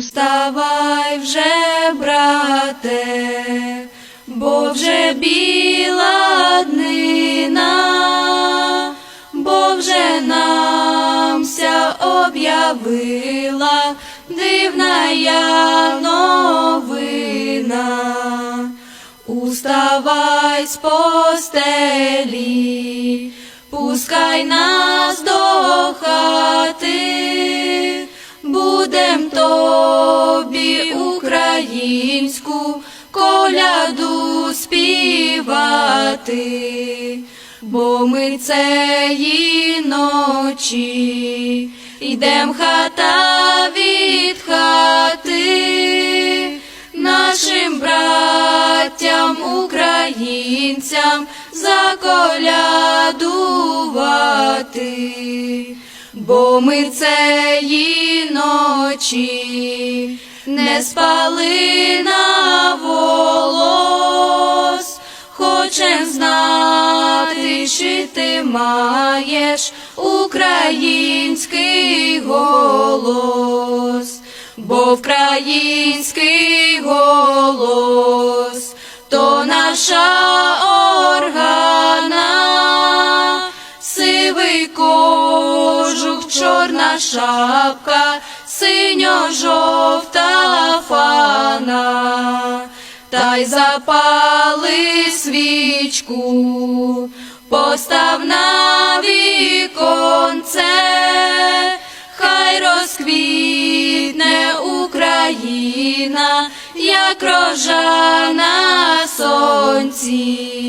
Уставай вже, брате, бо вже біла днина, бо вже намся об'явила дивна я новина. Уставай з постелі, пускай нас до хати, будем тобі українську коляду співати, бо ми цієї ночі йдем хата від хати нашим браттям, українцям заколядувати, бо ми цієї ночі не спали на волос, хочем знати, чи ти маєш український голос. Бо вкраїнський голос то наша шапка, синьо-жовта фана, та й запали свічку, постав на віконце, хай розквітне Україна, як рожа на сонці.